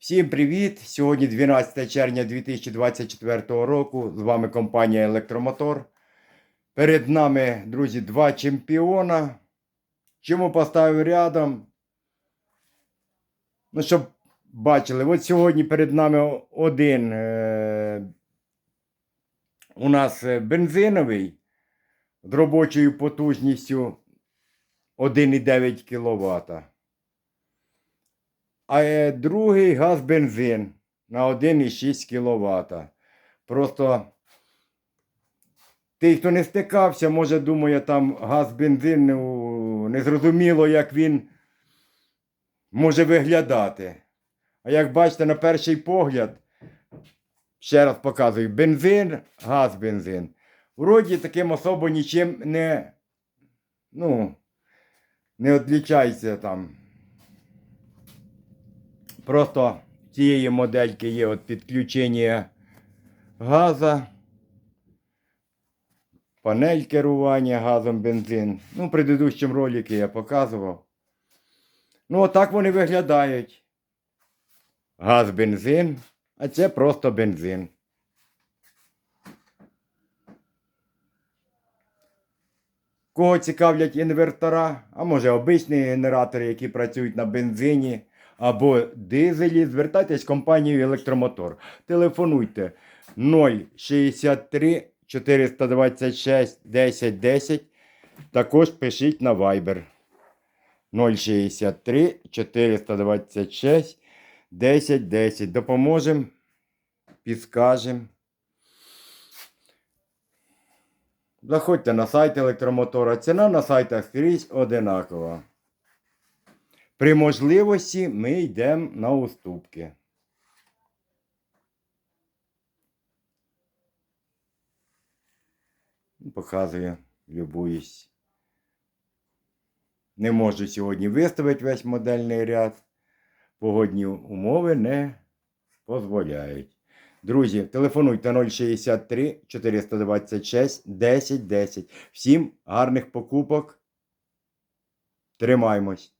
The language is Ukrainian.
Всім привіт! Сьогодні 12 червня 2024 року. З вами компанія Електромотор. Перед нами, друзі, два чемпіона. Чому поставив рядом? Ну, щоб бачили, от сьогодні перед нами один е- у нас е, бензиновий з робочою потужністю 1,9 кВт. А е, другий газ бензин на 1,6 кВт. Просто той, хто не стикався, може думає, там газ бензин ну, незрозуміло, як він може виглядати. А як бачите, на перший погляд, ще раз показую, бензин, газ бензин. Вроді таким особо нічим не, ну, не відлічається там. Просто цієї модельки є от підключення газа, панель керування газом бензин. Ну, в предыдущому ролику я показував. Ну, отак вони виглядають. Газ бензин, а це просто бензин. Кого цікавлять інвертора, а може обичні генератори, які працюють на бензині або дизелі, звертайтесь в компанію Електромотор. Телефонуйте 063 426 10 10. Також пишіть на Viber 063 426 10 10. Допоможемо, підскажемо. Заходьте на сайт електромотора. Ціна на сайтах скрізь одинакова. При можливості ми йдемо на уступки. Показую, любуюсь. Не можу сьогодні виставити весь модельний ряд. Погодні умови не дозволяють. Друзі, телефонуйте 063 426 10 10. Всім гарних покупок. Тримаймось.